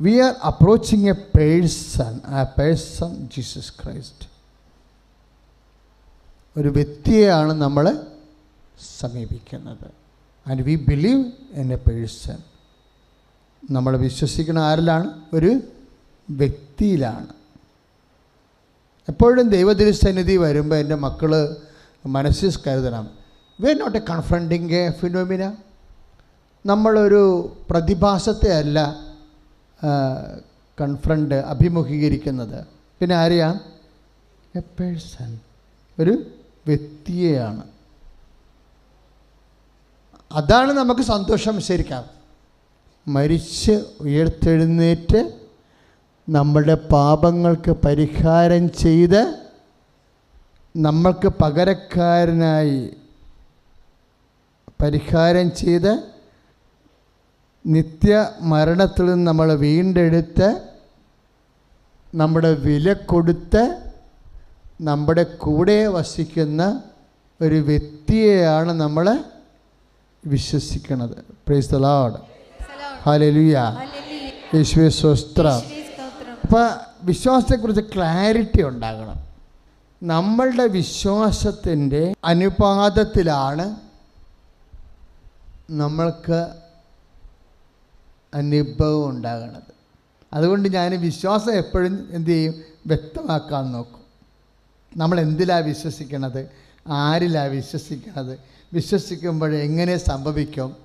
We are approaching a person ആ person Jesus Christ ഒരു വ്യക്തിയെയാണ് നമ്മൾ സമീപിക്കുന്നത്. And we believe in a person നമ്മൾ വിശ്വസിക്കുന്ന ആരിലാണ്? ഒരു വ്യക്തിയിലാണ്. എപ്പോഴും ദൈവതിരുസന്നിധി വരുമ്പോൾ എന്റെ മക്കൾ മനസ്സിൽ കരുതണം. We are not a confronting a phenomena നമ്മളൊരു പ്രതിഭാസത്തെ അല്ല. കൺഫ്രണ്ട് അഭിമുഖീകരിക്കുന്നത്. പിന്നെ ആരെയാണ് എ പേഴ്സൺ ഒരു വ്യക്തിയെയാണ്. അതാണ് നമുക്ക് സന്തോഷം ശരിക്കാം. മരിച്ച് ഉയർത്തെഴുന്നേറ്റ് നമ്മളുടെ പാപങ്ങൾക്ക് പരിഹാരം ചെയ്ത് നമ്മൾക്ക് പകരക്കാരനായി പരിഹാരം ചെയ്ത് നിത്യ മരണത്തിൽ നിന്ന് നമ്മൾ വീണ്ടെടുത്ത് നമ്മുടെ വില കൊടുത്ത് നമ്മുടെ കൂടെ വസിക്കുന്ന ഒരു വ്യക്തിയെയാണ് നമ്മൾ വിശ്വസിക്കുന്നത് പ്രൈസ് ലോർഡ് ഹല്ലേലൂയ സ്വസ്ത്ര. സ്വസ്ത്രം. അപ്പോൾ വിശ്വാസത്തെക്കുറിച്ച് ക്ലാരിറ്റി ഉണ്ടാകണം. നമ്മളുടെ വിശ്വാസത്തിന്റെ അനുപാതത്തിലാണ് നമ്മൾക്ക് അനുഭവം ഉണ്ടാകണത്. അതുകൊണ്ട് ഞാൻ വിശ്വാസം എപ്പോഴും എന്തു ചെയ്യും? വ്യക്തമാക്കാൻ നോക്കും. നമ്മൾ എന്തിലാണ് വിശ്വസിക്കണത്? ആരിലാണ് വിശ്വസിക്കണത്? വിശ്വസിക്കുമ്പോൾ എങ്ങനെ സംഭവിക്കും?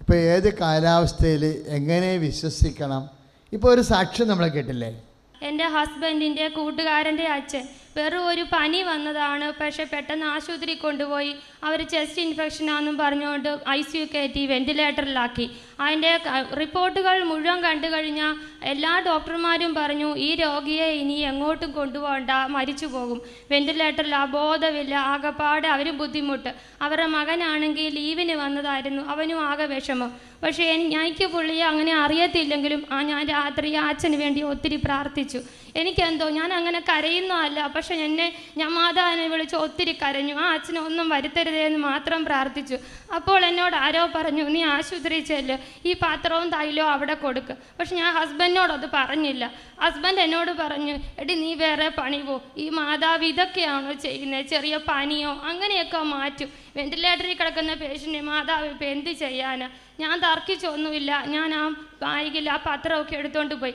ഇപ്പോൾ ഏത് കാലാവസ്ഥയിൽ എങ്ങനെ വിശ്വസിക്കണം? ഇപ്പോൾ ഒരു സാക്ഷ്യം നമ്മൾ കേട്ടില്ലേ? എന്റെ ഹസ്ബൻഡിന്റെ കൂട്ടുകാരന്റെ അച്ഛൻ വെറും ഒരു പനി വന്നതാണ്. പക്ഷെ പെട്ടെന്ന് ആശുപത്രി കൊണ്ടുപോയി. അവർ ചെസ്റ്റ് ഇൻഫെക്ഷൻ ആണെന്നും പറഞ്ഞുകൊണ്ട് ഐ സി യു കയറ്റി വെന്റിലേറ്ററിലാക്കി അതിന്റെ റിപ്പോർട്ടുകൾ മുഴുവൻ കണ്ടു കഴിഞ്ഞാൽ എല്ലാ ഡോക്ടർമാരും പറഞ്ഞു ഈ രോഗിയെ ഇനി എങ്ങോട്ടും കൊണ്ടുപോകണ്ട മരിച്ചു പോകും. വെന്റിലേറ്ററിൽ അബോധമില്ല ആകെപ്പാടെ അവരും ബുദ്ധിമുട്ട്. അവരുടെ മകനാണെങ്കിൽ ലീവിന് വന്നതായിരുന്നു അവനും ആകെ വിഷമം. പക്ഷേ എനി- എനിക്ക് പുള്ളിയെ അങ്ങനെ അറിയത്തില്ലെങ്കിലും ആ ഞാൻ രാത്രി അച്ഛന് വേണ്ടി ഒത്തിരി പ്രാർത്ഥിച്ചു. എനിക്കെന്തോ ഞാൻ അങ്ങനെ കരയുന്നതല്ല പക്ഷെ എന്നെ ഞാൻ മാതാവിനെ വിളിച്ച് ഒത്തിരി കരഞ്ഞു. ആ അച്ഛനെ ഒന്നും വരുത്തരുതേ എന്ന് മാത്രം പ്രാർത്ഥിച്ചു. അപ്പോൾ എന്നോട് ആരോ പറഞ്ഞു നീ ആശുപത്രി ചെല്ല് ഈ പാത്രവും തൈലോ അവിടെ കൊടുക്കുക പക്ഷെ ഞാൻ ഹസ്ബൻഡിനോടത് പറഞ്ഞില്ല. ഹസ്ബൻഡ് എന്നോട് പറഞ്ഞു എടി നീ വേറെ പണി പോ. ഈ മാതാവ് ഇതൊക്കെയാണോ ചെയ്യുന്നത് ചെറിയ പനിയോ അങ്ങനെയൊക്കെ മാറ്റും. വെന്റിലേറ്ററിൽ കിടക്കുന്ന പേഷ്യന്റെ മാതാവ് ഇപ്പം എന്ത് ചെയ്യാനാ? ഞാൻ തർക്കിച്ചൊന്നുമില്ല. ഞാൻ ആ ബാഗിൽ ആ പത്രമൊക്കെ എടുത്തുകൊണ്ട് പോയി.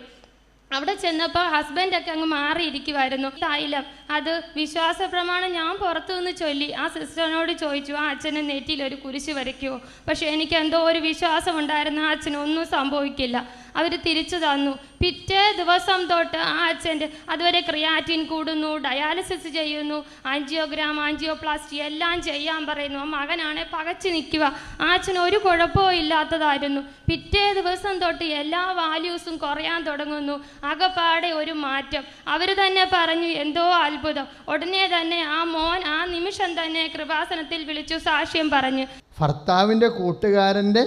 അവിടെ ചെന്നപ്പോൾ ഹസ്ബൻഡൊക്കെ അങ്ങ് മാറിയിരിക്കുമായിരുന്നു തൈലം അത് വിശ്വാസ പ്രമാണം ഞാൻ പുറത്തു നിന്ന് ചൊല്ലി. ആ സിസ്റ്ററിനോട് ചോദിച്ചു ആ അച്ഛനെ നെറ്റിയിൽ ഒരു കുരിശ് വരയ്ക്കുമോ പക്ഷേ എനിക്ക് എന്തോ ഒരു വിശ്വാസം ഉണ്ടായിരുന്നു ആ അച്ഛനൊന്നും സംഭവിക്കില്ല. അവർ തിരിച്ചു തന്നു. പിറ്റേ ദിവസം തൊട്ട് ആ അച്ഛന്റെ അതുവരെ ക്രിയാറ്റിൻ കൂടുന്നു ഡയാലിസിസ് ചെയ്യുന്നു ആൻജിയോഗ്രാം ആൻജിയോപ്ലാസ്റ്റി എല്ലാം ചെയ്യാൻ പറയുന്നു. ആ മകനാണെ പകച്ചു നിൽക്കുക. ആ അച്ഛൻ ഒരു കുഴപ്പവും ഇല്ലാത്തതായിരുന്നു. പിറ്റേ ദിവസം തൊട്ട് എല്ലാ വാല്യൂസും കുറയാൻ തുടങ്ങുന്നു. അകപ്പാടെ ഒരു മാറ്റം. അവർ തന്നെ പറഞ്ഞു എന്തോ അത്ഭുതം. ഉടനെ തന്നെ ആ മോൻ ആ നിമിഷം തന്നെ കൃപാസനത്തിൽ വിളിച്ചു സാക്ഷ്യം പറഞ്ഞു. ഭർത്താവിന്റെ കൂട്ടുകാരന്റെ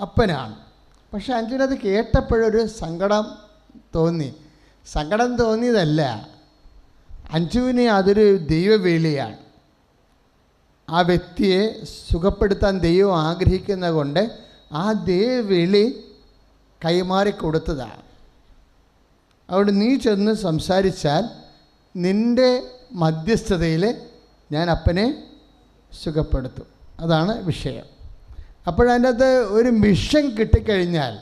അപ്പനാണ്. പക്ഷെ അഞ്ജുനത് കേട്ടപ്പോഴൊരു സങ്കടം തോന്നി. സങ്കടം തോന്നിയതല്ല. അഞ്ജുവിന് അതൊരു ദൈവവേളിയാണ്. ആ വ്യക്തിയെ സുഖപ്പെടുത്താൻ ദൈവം ആഗ്രഹിക്കുന്ന കൊണ്ട് ആ ദൈവവിളി കൈമാറി കൊടുത്തതാണ്. അതുകൊണ്ട് നീ ചെന്ന് സംസാരിച്ചാൽ നിന്റെ മധ്യസ്ഥതയിൽ ഞാൻ അപ്പനെ സുഖപ്പെടുത്തും. അതാണ് വിഷയം. അപ്പോഴതിന്റെ അകത്ത് ഒരു മിഷൻ കിട്ടിക്കഴിഞ്ഞാൽ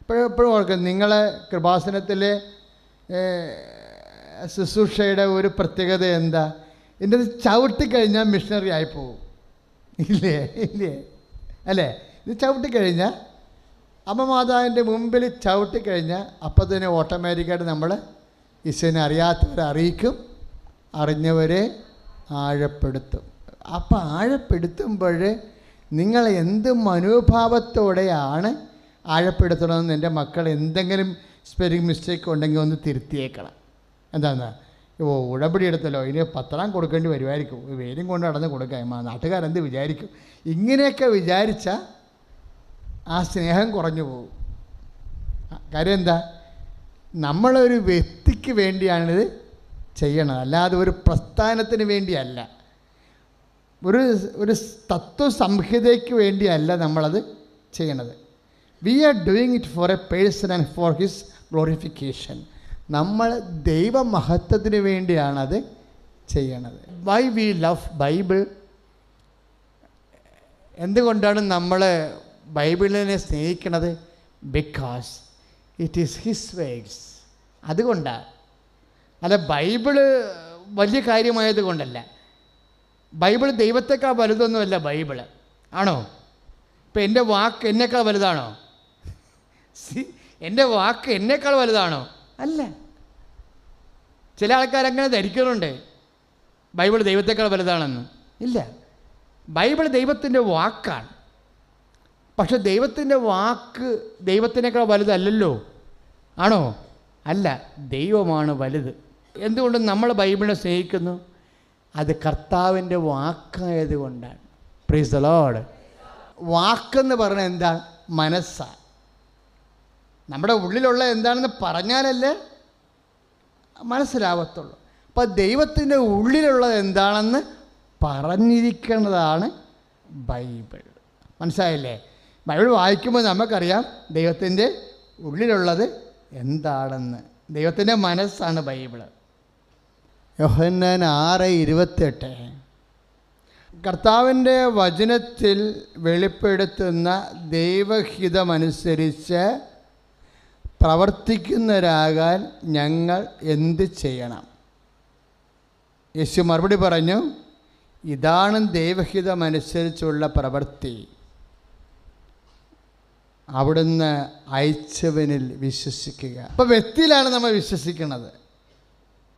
ഇപ്പോഴെപ്പോഴും ഓർക്കും നിങ്ങളെ കൃപാസനത്തിലെ ശുശ്രൂഷയുടെ ഒരു പ്രത്യേകത എന്താ? ഇതിന്റെ അത് ചവിട്ടിക്കഴിഞ്ഞാൽ മിഷണറി ആയി പോകും ഇല്ലേ? ഇല്ലേ? അല്ലേ? ഇത് ചവിട്ടിക്കഴിഞ്ഞാൽ അമ്മ മാതാവിന്റെ മുമ്പിൽ ചവിട്ടിക്കഴിഞ്ഞാൽ അപ്പം തന്നെ ഓട്ടോമാറ്റിക്കായിട്ട് നമ്മൾ ഈശോനെ അറിയാത്തവരെ അറിയിക്കും അറിഞ്ഞവരെ ആഴപ്പെടുത്തും. അപ്പം ആഴപ്പെടുത്തുമ്പോൾ നിങ്ങൾ എന്ത് മനോഭാവത്തോടെയാണ് ആഴപ്പെടുത്തണമെന്ന് എന്റെ മക്കൾ എന്തെങ്കിലും സ്പെല്ലിംഗ് മിസ്റ്റേക്ക് ഉണ്ടെങ്കിൽ ഒന്ന് തിരുത്തിയേക്കണം. എന്താണ് ഓ ഉടമ്പടി എടുത്തല്ലോ. ഇനി പത്രം കൊടുക്കേണ്ടി വരുമായിരിക്കും. വേരും കൊണ്ട് നടന്ന് കൊടുക്കാം. നാട്ടുകാരെന്ത് വിചാരിക്കും? ഇങ്ങനെയൊക്കെ വിചാരിച്ചാൽ ആ സ്നേഹം കുറഞ്ഞു പോകും. കാര്യം എന്താ? നമ്മളൊരു വ്യക്തിക്ക് വേണ്ടിയാണിത് ചെയ്യണത്. അല്ലാതെ ഒരു പ്രസ്ഥാനത്തിന് വേണ്ടിയല്ല. ഒരു ഒരു തത്വസംഹിതയ്ക്ക് വേണ്ടിയല്ല നമ്മളത് ചെയ്യണത്. We are doing it for a person and for his glorification നമ്മൾ ദൈവമഹത്വത്തിന് വേണ്ടിയാണത് ചെയ്യണത്. വൈ വി ലവ് ബൈബിൾ എന്തുകൊണ്ടാണ് നമ്മൾ ബൈബിളിനെ സ്നേഹിക്കണത്? Because it is his words അതുകൊണ്ടാണ് അല്ല ബൈബിൾ വലിയ കാര്യമായത് കൊണ്ടല്ല. ബൈബിൾ ദൈവത്തെക്കാൾ വലുതൊന്നുമല്ല ബൈബിൾ ആണോ? ഇപ്പം എന്റെ വാക്ക് എന്നേക്കാൾ വലുതാണോ? സി എന്റെ വാക്ക് എന്നേക്കാൾ വലുതാണോ? അല്ല. ചില ആൾക്കാരങ്ങനെ ധരിക്കുന്നുണ്ട്. ബൈബിൾ ദൈവത്തെക്കാൾ വലുതാണെന്ന്. ഇല്ല. ബൈബിൾ ദൈവത്തിന്റെ വാക്കാണ്. പക്ഷെ ദൈവത്തിന്റെ വാക്ക് ദൈവത്തിനേക്കാൾ വലുതല്ലല്ലോ. ആണോ? അല്ല ദൈവമാണ് വലുത്. എന്തുകൊണ്ട് നമ്മൾ ബൈബിളിനെ സ്നേഹിക്കുന്നു? അത് കർത്താവിന്റെ വാക്കായത് കൊണ്ടാണ്. പ്രീസ് ദ ലോഡ് വാക്കെന്ന് പറഞ്ഞാൽ എന്താ? മനസ്സാണ് നമ്മുടെ ഉള്ളിലുള്ള എന്താണെന്ന് പറഞ്ഞാലല്ലേ മനസ്സിലാവത്തുള്ളൂ. അപ്പം ദൈവത്തിന്റെ ഉള്ളിലുള്ളത് എന്താണെന്ന് പറഞ്ഞിരിക്കുന്നതാണ് ബൈബിൾ. മനസ്സിലായില്ലേ? ബൈബിൾ വായിക്കുമ്പോൾ നമുക്കറിയാം ദൈവത്തിന്റെ ഉള്ളിലുള്ളത് എന്താണെന്ന്. ദൈവത്തിന്റെ മനസ്സാണ് ബൈബിൾ. യോഹന്നാൻ ആറ് ഇരുപത്തെട്ട് കർത്താവിന്റെ വചനത്തിൽ വെളിപ്പെടുത്തുന്ന ദൈവഹിതമനുസരിച്ച് പ്രവർത്തിക്കുന്നവരാകാൻ ഞങ്ങൾ എന്ത് ചെയ്യണം? യേശു മറുപടി പറഞ്ഞു ഇതാണ് ദൈവഹിതമനുസരിച്ചുള്ള പ്രവൃത്തി. അവിടുന്ന് അയച്ചവനിൽ വിശ്വസിക്കുക. അപ്പോൾ വ്യക്തിയിലാണ് നമ്മൾ വിശ്വസിക്കുന്നത്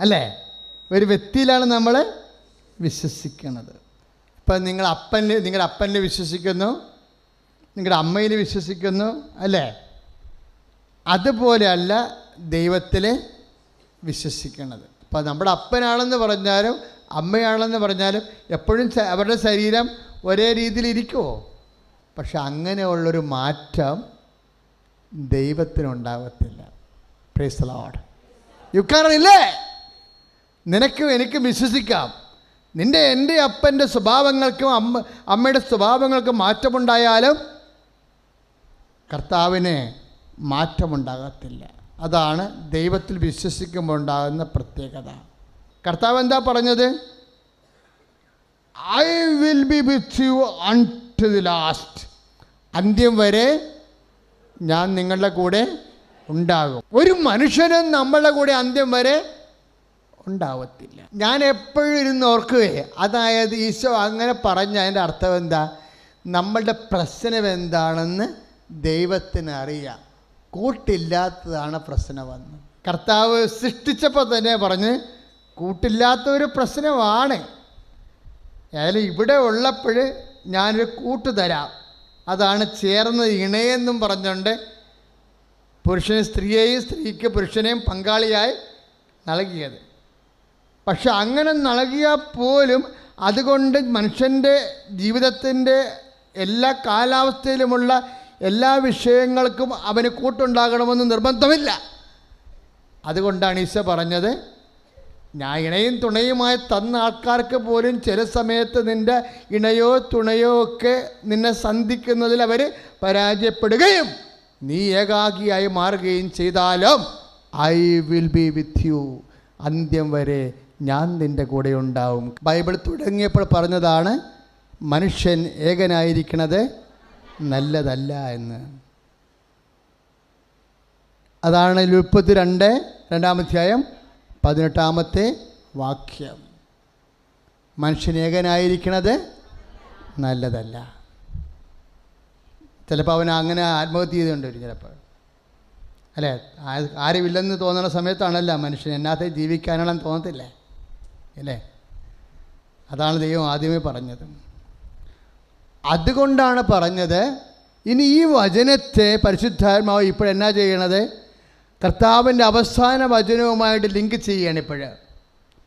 അല്ലേ? ഒരു വ്യക്തിയിലാണ് നമ്മൾ വിശ്വസിക്കുന്നത് ഇപ്പം നിങ്ങൾ അപ്പനിൽ നിങ്ങളുടെ അപ്പനിൽ വിശ്വസിക്കുന്നു നിങ്ങളുടെ അമ്മയിൽ വിശ്വസിക്കുന്നു അല്ലേ? അതുപോലെയല്ല ദൈവത്തിൽ വിശ്വസിക്കുന്നത് അപ്പോൾ നമ്മുടെ അപ്പനാണെന്ന് പറഞ്ഞാലും അമ്മയാണെന്ന് പറഞ്ഞാലും എപ്പോഴും അവരുടെ ശരീരം ഒരേ രീതിയിൽ ഇരിക്കുമോ പക്ഷെ അങ്ങനെയുള്ളൊരു മാറ്റം ദൈവത്തിനുണ്ടാകത്തില്ല പ്രേസ് ലോഡ് യു ഇല്ലേ നിനക്കും എനിക്കും വിശ്വസിക്കാം. നിന്റെ എന്റെ അപ്പന്റെ സ്വഭാവങ്ങൾക്കും അമ്മ അമ്മയുടെ സ്വഭാവങ്ങൾക്കും മാറ്റമുണ്ടായാലും കർത്താവിന് മാറ്റമുണ്ടാകത്തില്ല. അതാണ് ദൈവത്തിൽ വിശ്വസിക്കുമ്പോൾ ഉണ്ടാകുന്ന പ്രത്യേകത. കർത്താവ് എന്താ പറഞ്ഞത്? I will be with you until the last അന്ത്യം വരെ ഞാൻ നിങ്ങളുടെ കൂടെ ഉണ്ടാകും. ഒരു മനുഷ്യനും നമ്മളുടെ കൂടെ അന്ത്യം വരെ ഉണ്ടാവത്തില്ല. ഞാൻ എപ്പോഴും ഇരുന്ന് ഓർക്കുകയെ അതായത് ഈശോ അങ്ങനെ പറഞ്ഞ അതിന്റെ അർത്ഥം എന്താ? നമ്മളുടെ പ്രശ്നം എന്താണെന്ന് ദൈവത്തിന് അറിയാം. കൂട്ടില്ലാത്തതാണ് പ്രശ്നമെന്ന് കർത്താവ് സൃഷ്ടിച്ചപ്പോൾ തന്നെ പറഞ്ഞ് കൂട്ടില്ലാത്ത ഒരു പ്രശ്നമാണ്. അതായത് ഇവിടെ ഉള്ളപ്പോൾ ഞാനൊരു കൂട്ട് തരാം. അതാണ് ചേർന്ന് ഇണയെന്നും പറഞ്ഞുകൊണ്ട് പുരുഷന് സ്ത്രീയെയും സ്ത്രീക്ക് പുരുഷനെയും പങ്കാളിയായി നൽകിയത്. പക്ഷെ അങ്ങനെ നൽകിയാൽ പോലും അതുകൊണ്ട് മനുഷ്യന്റെ ജീവിതത്തിന്റെ എല്ലാ കാലാവസ്ഥയിലുമുള്ള എല്ലാ വിഷയങ്ങൾക്കും അവന് കൂട്ടുണ്ടാകണമെന്ന് നിർബന്ധമില്ല. അതുകൊണ്ടാണ് ഈശോ പറഞ്ഞത് ഞാൻ ഇണയും തുണയുമായി തന്ന ആൾക്കാർക്ക് പോലും ചില സമയത്ത് നിന്റെ ഇണയോ തുണയോ ഒക്കെ നിന്നെ സന്ധിക്കുന്നതിൽ അവർ പരാജയപ്പെടുകയും നീ ഏകാഗിയായി മാറുകയും ചെയ്താലും I will be with you അന്ത്യം വരെ ഞാൻ നിന്റെ കൂടെ ഉണ്ടാവും. ബൈബിൾ തുടങ്ങിയപ്പോൾ പറഞ്ഞതാണ് മനുഷ്യൻ ഏകനായിരിക്കണത് നല്ലതല്ല എന്ന്. അതാണ് മുപ്പത്തി രണ്ട് രണ്ടാമധ്യായം പതിനെട്ടാമത്തെ വാക്യം. മനുഷ്യൻ ഏകനായിരിക്കണത് നല്ലതല്ല. ചിലപ്പോൾ അവൻ അങ്ങനെ ആത്മഹത്യ ചെയ്തുകൊണ്ട് വരും ചിലപ്പോൾ അല്ലേ ആരുമില്ലെന്ന് തോന്നുന്ന സമയത്താണല്ല മനുഷ്യൻ എന്നാത്ത ജീവിക്കാനാണെന്ന് തോന്നത്തില്ലേ? അല്ലേ? അതാണ് ദൈവം ആദ്യമേ പറഞ്ഞത്. അതുകൊണ്ടാണ് പറഞ്ഞത് ഇനി ഈ വചനത്തെ പരിശുദ്ധാത്മാവ് ഇപ്പോഴെന്നാ ചെയ്യണത്? കർത്താവിന്റെ അവസാന വചനവുമായിട്ട് ലിങ്ക് ചെയ്യുകയാണ് ഇപ്പോൾ.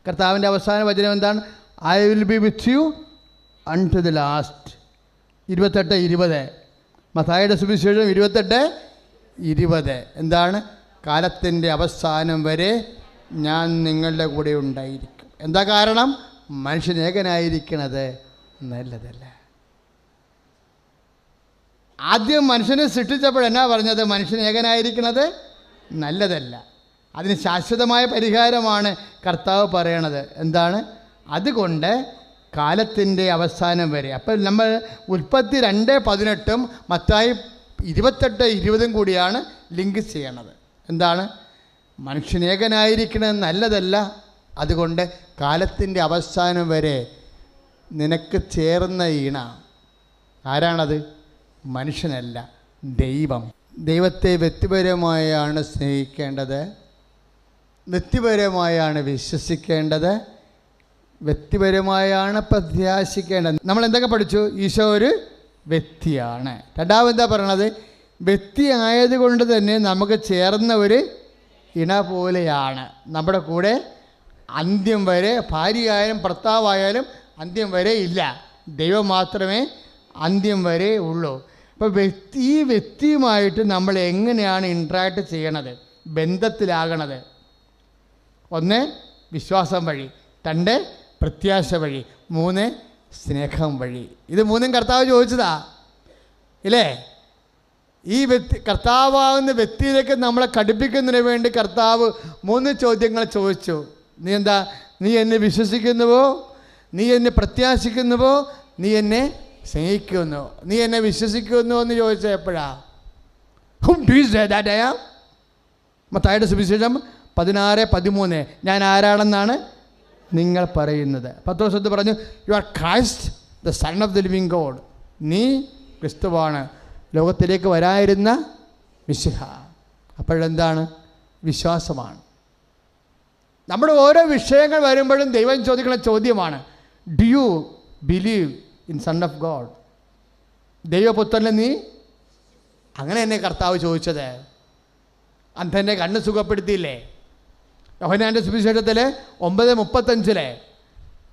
കർത്താവിന്റെ അവസാന വചനം എന്താണ്? I will be with you until the last ഇരുപത്തെട്ട് ഇരുപത്. മസായുടെ സുവിശേഷം ഇരുപത്തെട്ട് ഇരുപത്. എന്താണ്? കാലത്തിന്റെ അവസാനം വരെ ഞാൻ നിങ്ങളുടെ കൂടെ ഉണ്ടായിരിക്കും. എന്താ കാരണം? മനുഷ്യൻ ഏകനായിരിക്കണത് നല്ലതല്ല. ആദ്യം മനുഷ്യനെ സൃഷ്ടിച്ചപ്പോൾ എന്നാ പറഞ്ഞത്? മനുഷ്യൻ ഏകനായിരിക്കുന്നത് നല്ലതല്ല. അതിന് ശാശ്വതമായ പരിഹാരമാണ് കർത്താവ് പറയണത്. എന്താണ്? അതുകൊണ്ട് കാലത്തിന്റെ അവസാനം വരെ. അപ്പം നമ്മൾ ഉൽപ്പത്തി രണ്ട് പതിനെട്ടും മത്തായി ഇരുപത്തെട്ട് ഇരുപതും കൂടിയാണ് ലിങ്ക് ചെയ്യണത്. എന്താണ്? മനുഷ്യൻ ഏകനായിരിക്കണത് നല്ലതല്ല. അതുകൊണ്ട് കാലത്തിന്റെ അവസാനം വരെ നിനക്ക് ചേർന്ന ഈണ ആരാണത്? മനുഷ്യനല്ല ദൈവം. ദൈവത്തെ വ്യക്തിപരമായാണ് സ്നേഹിക്കേണ്ടത് വ്യക്തിപരമായാണ് വിശ്വസിക്കേണ്ടത് വ്യക്തിപരമായാണ് പ്രത്യാശിക്കേണ്ടത്. നമ്മൾ എന്തൊക്കെ പഠിച്ചു? ഈശോ ഒരു വ്യക്തിയാണ്. രണ്ടാമെന്താ പറയണത്? വ്യക്തി ആയതുകൊണ്ട് തന്നെ നമുക്ക് ചേർന്ന ഒരു ഇണ പോലെയാണ്. നമ്മുടെ കൂടെ അന്ത്യം വരെ ഭാര്യയായാലും ഭർത്താവായാലും അന്ത്യം വരെ ഇല്ല. ദൈവം മാത്രമേ അന്ത്യം വരെ ഉള്ളൂ. അപ്പോൾ വ്യക്തി ഈ വ്യക്തിയുമായിട്ട് നമ്മൾ എങ്ങനെയാണ് ഇൻട്രാക്ട് ചെയ്യണത്? ബന്ധത്തിലാകണത്. ഒന്ന് വിശ്വാസം വഴി. രണ്ട് പ്രത്യാശ വഴി. മൂന്ന് സ്നേഹം വഴി. ഇത് മൂന്നും കർത്താവ് ചോദിച്ചതാ. ഇല്ലേ? ഈ വ്യക്തി കർത്താവാകുന്ന വ്യക്തിയിലേക്ക് നമ്മളെ കടുപ്പിക്കുന്നതിന് വേണ്ടി കർത്താവ് മൂന്ന് ചോദ്യങ്ങൾ ചോദിച്ചു. നീ എന്താ നീ എന്നെ വിശ്വസിക്കുന്നുവോ? നീ എന്നെ പ്രത്യാശിക്കുന്നുവോ? നീ എന്നെ സ്നേഹിക്കുന്നു നീ എന്നെ വിശ്വസിക്കുന്നു എന്ന് ചോദിച്ചത് എപ്പോഴാ? ഹും do you that I am മത്തായുടെ സുവിശേഷം പതിനാറ് പതിമൂന്ന്. ഞാൻ ആരാണെന്നാണ് നിങ്ങൾ പറയുന്നത്. പത്ത് വർഷത്ത് പറഞ്ഞു you are Christ the son of the living God നീ ക്രിസ്തുവാണ്. ലോകത്തിലേക്ക് വരായിരുന്ന വിശുഹ അപ്പോഴെന്താണ്? വിശ്വാസമാണ്. നമ്മുടെ ഓരോ വിഷയങ്ങൾ വരുമ്പോഴും ദൈവം ചോദിക്കുന്ന ചോദ്യമാണ് do you believe in son of God ദൈവപുത്രനെ നീ? അങ്ങനെ തന്നെ കർത്താവ് ചോദിച്ചത്. അന്ധന്റെ കണ്ണ് സുഖപ്പെടുത്തിയില്ലേ? യോഹനാന്റെ സുവിശേഷത്തിൽ ഒമ്പത് മുപ്പത്തഞ്ചിലെ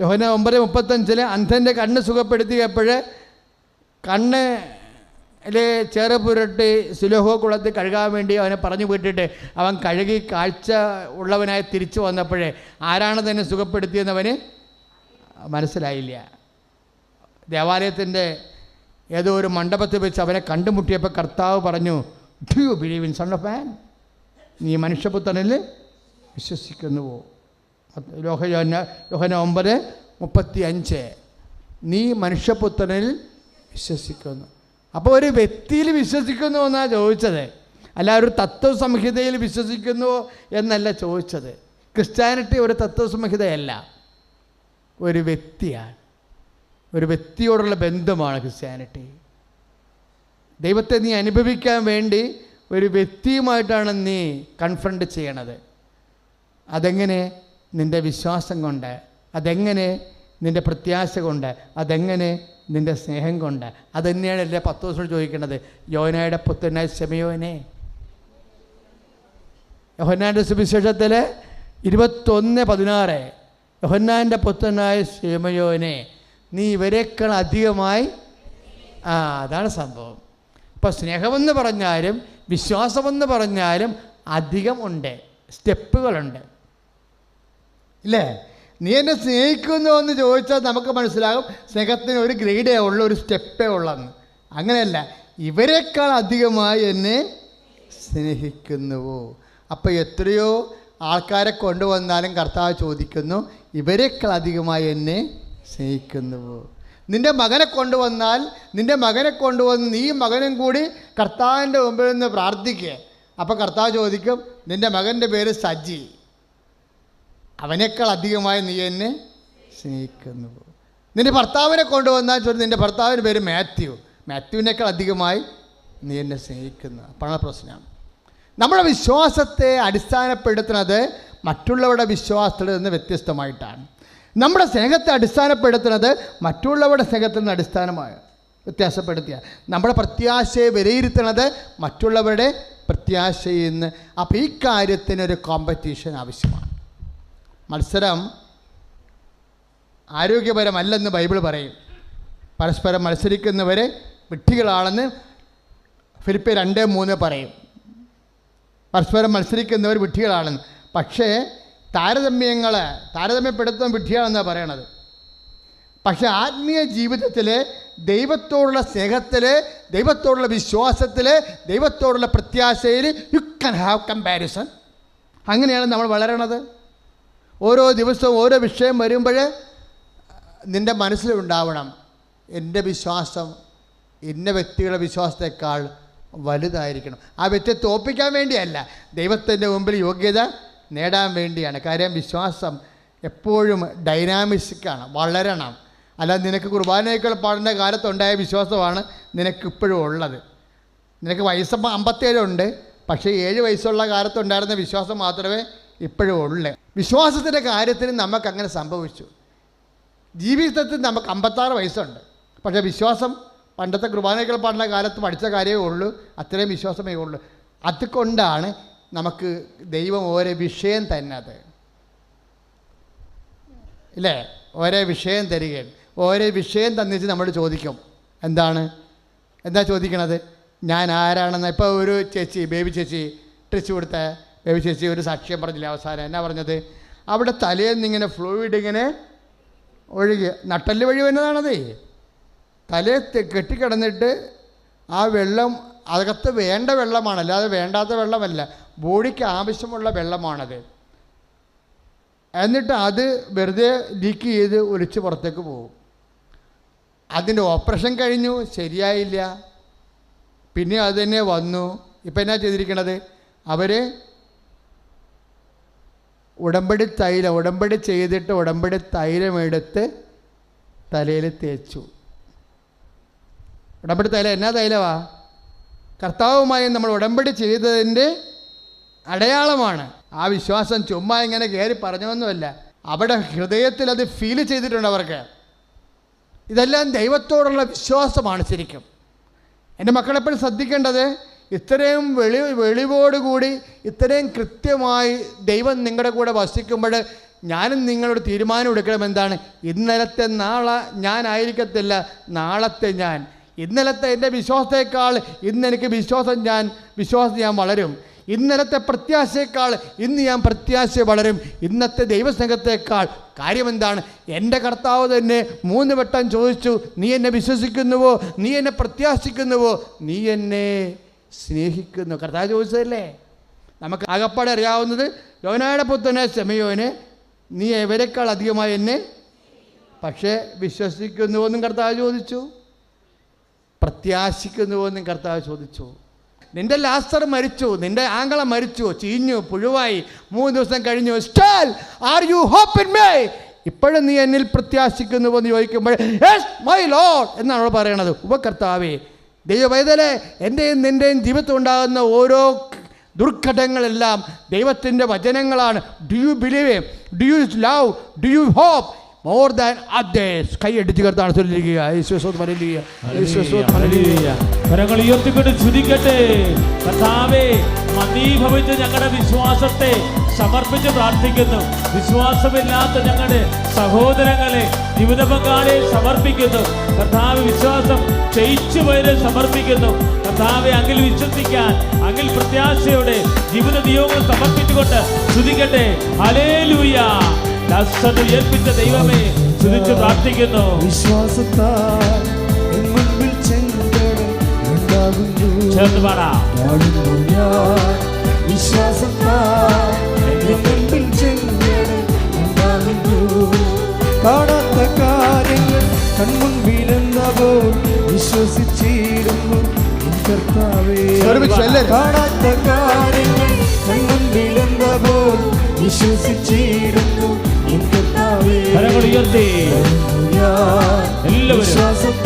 യോഹന ഒമ്പത് മുപ്പത്തഞ്ചിലെ അന്ധന്റെ കണ്ണ് സുഖപ്പെടുത്തിയപ്പോൾ കണ്ണ് ൽ ചേറ് പുരട്ടി സുലഹോ കഴുകാൻ വേണ്ടി അവനെ പറഞ്ഞു വിട്ടിട്ട് അവൻ കഴുകി കാഴ്ച ഉള്ളവനായി തിരിച്ചു വന്നപ്പോഴേ ആരാണ് തന്നെ സുഖപ്പെടുത്തിയെന്നവന് മനസ്സിലായില്ല. ദേവാലയത്തിന്റെ ഏതോ ഒരു മണ്ഡപത്തിൽ വെച്ച് അവനെ കണ്ടുമുട്ടിയപ്പോൾ കർത്താവ് പറഞ്ഞു do you believe in son of man നീ മനുഷ്യപുത്രനിൽ വിശ്വസിക്കുന്നുവോ? ലോഹയോന ലോഹന ഒമ്പത് മുപ്പത്തി അഞ്ച് നീ മനുഷ്യപുത്രനിൽ വിശ്വസിക്കുന്നു. അപ്പോൾ ഒരു വ്യക്തിയിൽ വിശ്വസിക്കുന്നു എന്നാണ് ചോദിച്ചത്? അല്ല ഒരു തത്വസംഹിതയിൽ വിശ്വസിക്കുന്നു എന്നല്ല ചോദിച്ചത്. ക്രിസ്ത്യാനിറ്റി ഒരു തത്വസംഹിതയല്ല. ഒരു വ്യക്തിയാണ്. ഒരു വ്യക്തിയോടുള്ള ബന്ധമാണ് ക്രിസ്ത്യാനിറ്റി. ദൈവത്തെ നീ അനുഭവിക്കാൻ വേണ്ടി ഒരു വ്യക്തിയുമായിട്ടാണ് നീ കൺഫ്രണ്ട് ചെയ്യണത്. അതെങ്ങനെ നിന്റെ വിശ്വാസം കൊണ്ട് അതെങ്ങനെ നിന്റെ പ്രത്യാശ കൊണ്ട് അതെങ്ങനെ നിന്റെ സ്നേഹം കൊണ്ട്. അതുതന്നെയാണ് എല്ലാ പത്ത് ദിവസം ചോദിക്കുന്നത് യോനയുടെ പുത്തനായ ശമയോനെ. യോഹന്നാന്റെ സുവിശേഷത്തിൽ ഇരുപത്തൊന്ന് പതിനാറ്. യോഹന്നാന്റെ പുത്തനായ ശമയോനെ നീ ഇവരെക്കാൾ അധികമായി ആ അതാണ് സംഭവം. ഇപ്പോൾ സ്നേഹമെന്ന് പറഞ്ഞാലും വിശ്വാസമെന്ന് പറഞ്ഞാലും അധികം ഉണ്ട്. സ്റ്റെപ്പുകളുണ്ട്. ഇല്ലേ? നീ എന്നെ സ്നേഹിക്കുന്നു എന്ന് ചോദിച്ചാൽ നമുക്ക് മനസ്സിലാകും സ്നേഹത്തിന് ഒരു ഗ്രേഡേ ഉള്ളൂ ഒരു സ്റ്റെപ്പേ ഉള്ളെന്ന് അങ്ങനെയല്ല ഇവരെക്കാൾ അധികമായി എന്നെ സ്നേഹിക്കുന്നുവോ. അപ്പോൾ എത്രയോ ആൾക്കാരെ കൊണ്ടുവന്നാലും കർത്താവ് ചോദിക്കുന്നു ഇവരെക്കാൾ അധികമായി എന്നെ സ്നേഹിക്കുന്നുവോ. നിന്റെ മകനെ കൊണ്ടുവന്നാൽ നിന്റെ മകനെ കൊണ്ടുവന്ന് നീ മകനും കൂടി കർത്താവിന്റെ മുമ്പിൽ നിന്ന് പ്രാർത്ഥിക്കുക അപ്പോൾ കർത്താവ് ചോദിക്കും നിന്റെ മകന്റെ പേര് സജി. അവനേക്കാൾ അധികമായി നീ എന്നെ സ്നേഹിക്കുന്നു. നിന്റെ ഭർത്താവിനെ കൊണ്ടുവന്നാൽ ചൊല്ലി നിന്റെ ഭർത്താവിന്റെ പേര് മാത്യു. മാത്യുവിനേക്കാൾ അധികമായി നീ എന്നെ സ്നേഹിക്കുന്നു. അപ്പോഴാണ് പ്രശ്നം നമ്മുടെ വിശ്വാസത്തെ അടിസ്ഥാനപ്പെടുത്തുന്നത് മറ്റുള്ളവരുടെ വിശ്വാസത്തിൽ നിന്ന് വ്യത്യസ്തമായിട്ടാണ്. നമ്മുടെ സ്നേഹത്തെ അടിസ്ഥാനപ്പെടുത്തുന്നത് മറ്റുള്ളവരുടെ സ്നേഹത്തിൽ നിന്ന് അടിസ്ഥാനമായ വ്യത്യാസപ്പെടുത്തിയ. നമ്മുടെ പ്രത്യാശയെ വിലയിരുത്തുന്നത് മറ്റുള്ളവരുടെ പ്രത്യാശയിൽ നിന്ന്. അപ്പോൾ ഈ കാര്യത്തിനൊരു കോമ്പറ്റീഷൻ ആവശ്യമാണ്. മത്സരം ആരോഗ്യപരമല്ലെന്ന് ബൈബിൾ പറയും. പരസ്പരം മത്സരിക്കുന്നവരെ വിഡ്ഢികളാണെന്ന് ഫിലിപ്പ് രണ്ട് മൂന്ന് പറയും. പരസ്പരം മത്സരിക്കുന്നവർ വിഡ്ഢികളാണെന്ന്. പക്ഷേ താരതമ്യങ്ങൾ താരതമ്യപ്പെടുത്തുന്ന വിഡ്ഢിയാണെന്നാണ് പറയണത്. പക്ഷേ ആത്മീയ ജീവിതത്തിൽ ദൈവത്തോടുള്ള സ്നേഹത്തിൽ ദൈവത്തോടുള്ള വിശ്വാസത്തിൽ ദൈവത്തോടുള്ള പ്രത്യാശയിൽ യു കൻ ഹാവ് കമ്പാരിസൺ അങ്ങനെയാണ് നമ്മൾ വളരണത്. ഓരോ ദിവസവും ഓരോ വിഷയം വരുമ്പോൾ നിന്റെ മനസ്സിലുണ്ടാവണം എന്റെ വിശ്വാസം ഇന്ന വ്യക്തികളുടെ വിശ്വാസത്തെക്കാൾ വലുതായിരിക്കണം. ആ വ്യക്തിയെ തോപ്പിക്കാൻ വേണ്ടിയല്ല. ദൈവത്തിന്റെ മുമ്പിൽ യോഗ്യത നേടാൻ വേണ്ടിയാണ്. കാര്യം വിശ്വാസം എപ്പോഴും ഡൈനാമിക്സാണ് വളരണം. അല്ലാതെ നിനക്ക് കുർബാനയൊക്കെ പാടുന്ന കാലത്തുണ്ടായ വിശ്വാസമാണ് നിനക്ക് ഇപ്പോഴും ഉള്ളത്. നിനക്ക് വയസ്സപ്പം അമ്പത്തേഴുണ്ട് പക്ഷേ ഏഴ് വയസ്സുള്ള കാലത്തുണ്ടായിരുന്ന വിശ്വാസം മാത്രമേ ഇപ്പോഴും ഉള്ളത് വിശ്വാസത്തിന്റെ കാര്യത്തിൽ നമുക്കങ്ങനെ സംഭവിച്ചു. ജീവിതത്തിൽ നമുക്ക് അമ്പത്താറ് വയസ്സുണ്ട്. പക്ഷേ വിശ്വാസം പണ്ടത്തെ കുർബാനകൾ പാടുന്ന കാലത്ത് പഠിച്ച കാര്യമേ ഉള്ളൂ. അത്രയും വിശ്വാസമേ ഉള്ളൂ. അതുകൊണ്ടാണ് നമുക്ക് ദൈവം ഓരോ വിഷയം തന്നത്. ഇല്ലേ? ഓരോ വിഷയം തരിക ഓരോ വിഷയം തന്നിച്ച് നമ്മൾ ചോദിക്കും. എന്താണ്? എന്താ ചോദിക്കണത്? ഞാൻ ആരാണെന്ന്. ഇപ്പോൾ ഒരു ചേച്ചി ബേബി ചേച്ചി ട്രിച്ച് കൊടുത്ത ചേച്ചി ഒരു സാക്ഷ്യം പറഞ്ഞില്ല അവസാനം? എന്നാ പറഞ്ഞത്? അവിടെ തലേന്ന് ഇങ്ങനെ ഫ്ലൂയിഡ് ഇങ്ങനെ ഒഴുകി നട്ടൽ വഴി വരുന്നതാണതേ തലേ കെട്ടിക്കിടന്നിട്ട് ആ വെള്ളം അകത്ത് വേണ്ട വെള്ളമാണ് അല്ലാതെ വേണ്ടാത്ത വെള്ളമല്ല ബോഡിക്ക് ആവശ്യമുള്ള വെള്ളമാണത്. എന്നിട്ട് അത് വെറുതെ ലീക്ക് ചെയ്ത് ഒലിച്ച് പുറത്തേക്ക് പോകും. അതിന്റെ ഓപ്പറേഷൻ കഴിഞ്ഞു ശരിയായില്ല. പിന്നെ അത് തന്നെ വന്നു. ഇപ്പം എന്നാ ചെയ്തിരിക്കണത്? അവർ ഉടമ്പടി തൈലം ഉടമ്പടി ചെയ്തിട്ട് ഉടമ്പടി തൈലമെടുത്ത് തലയിൽ തേച്ചു. ഉടമ്പടി തൈലം എന്നാ തൈലമാ? കർത്താവുമായി നമ്മൾ ഉടമ്പടി ചെയ്തതിന്റെ അടയാളമാണ്. ആ വിശ്വാസം ചുമ്മാ ഇങ്ങനെ കയറി പറഞ്ഞൊന്നുമല്ല അവിടെ ഹൃദയത്തിൽ അത് ഫീൽ ചെയ്തിട്ടുണ്ട് അവർക്ക്. ഇതെല്ലാം ദൈവത്തോടുള്ള വിശ്വാസമാണ് ശരിക്കും. എന്റെ മക്കളെപ്പോഴും ശ്രദ്ധിക്കേണ്ടത് ഇത്രയും വെളി വെളിവോടുകൂടി ഇത്രയും കൃത്യമായി ദൈവം നിങ്ങളുടെ കൂടെ വസിക്കുമ്പോൾ ഞാനും നിങ്ങളോട് തീരുമാനം എടുക്കണം എന്താണ് ഇന്നലത്തെ നാളെ ഞാനായിരിക്കത്തില്ല നാളത്തെ ഞാൻ. ഇന്നലത്തെ എന്റെ വിശ്വാസത്തേക്കാൾ ഇന്നെനിക്ക് വിശ്വാസം ഞാൻ വിശ്വാസം ഞാൻ വളരും. ഇന്നലത്തെ പ്രത്യാശയേക്കാൾ ഇന്ന് ഞാൻ പ്രത്യാശ വളരും. ഇന്നത്തെ ദൈവസ്നേഹത്തേക്കാൾ കാര്യമെന്താണ്? എന്റെ കർത്താവ് തന്നെ മൂന്ന് വട്ടം ചോദിച്ചു നീ എന്നെ വിശ്വസിക്കുന്നുവോ? നീ എന്നെ പ്രത്യാശിക്കുന്നുവോ? നീ എന്നെ സ്നേഹിക്കുന്നു. കർത്താവ് ചോദിച്ചതല്ലേ? നമുക്ക് അകപ്പാടെ അറിയാവുന്നത് യോനായുടെ പുത്രനെ സെമയോന് നീ എവരെക്കാൾ അധികമായി എന്നെ പക്ഷേ വിശ്വസിക്കുന്നുവെന്നും കർത്താവ് ചോദിച്ചു. പ്രത്യാശിക്കുന്നുവെന്നും കർത്താവ് ചോദിച്ചു. നിന്റെ ലാസ്റ്റർ മരിച്ചു നിന്റെ ആംഗള മരിച്ചു ചീഞ്ഞു പുഴുവായി മൂന്ന് ദിവസം കഴിഞ്ഞു. Still are you hope in me ഇപ്പോഴും നീ എന്നിൽ പ്രത്യാശിക്കുന്നുവെന്ന് ചോദിക്കുമ്പോൾ മൈ എന്നാണ് അവൾ പറയണത്. ഉപകർത്താവേ ദൈവവൈതലെ എന്റെയും നിന്റെയും ജീവിതത്തിൽ ഉണ്ടാകുന്ന ഓരോ ദുർഘടങ്ങളെല്ലാം ദൈവത്തിന്റെ വചനങ്ങളാണ്. Do you believe do you love do you hope more than അദ്ദേഹം കൈ കർത്താണ് യേശുസ്വത്ത് മലലിയ കരങ്ങൾ ഉയർത്തിക്കൊണ്ട് ചുരുക്കട്ടെ കർത്താവേ മന്ദീഭവിച്ച ഞങ്ങളുടെ വിശ്വാസത്തെ സമർപ്പിച്ച് പ്രാർത്ഥിക്കുന്നു. വിശ്വാസമില്ലാത്ത ഞങ്ങളുടെ സഹോദരങ്ങളെ ജീവിത പങ്കാളിയെ സമർപ്പിക്കുന്നു. കർത്താവ് വിശ്വാസം ക്ഷയിച്ചു പോയത് സമർപ്പിക്കുന്നു. കർത്താവെ അങ്ങിൽ വിശ്വസിക്കാൻ അങ്ങിൽ പ്രത്യാശയോടെ ജീവിത നിയോഗങ്ങൾ സമർപ്പിച്ചുകൊണ്ട് ചുതിക്കട്ടെ ഹലേലൂയ ദാസനെ ഏൽപ്പിച്ച ദൈവമേ സ്തുതിച്ചു പ്രാർത്ഥിക്കുന്നു. വിശ്വാസത്താൽ മുൻപിൽ ചേർന്ന് പാടാം. മുൻപിൽ കാണാത്ത കാര്യങ്ങൾ കൺമുൻപിലെന്നവോ വിശ്വസിച്ചിരുന്നു. കാണാത്ത കാര്യങ്ങൾ കൺമുൻപിലെന്നവോ വിശ്വസിച്ചിരുന്നു കരങ്ങൾ ഉയർത്തി എല്ലാവരും.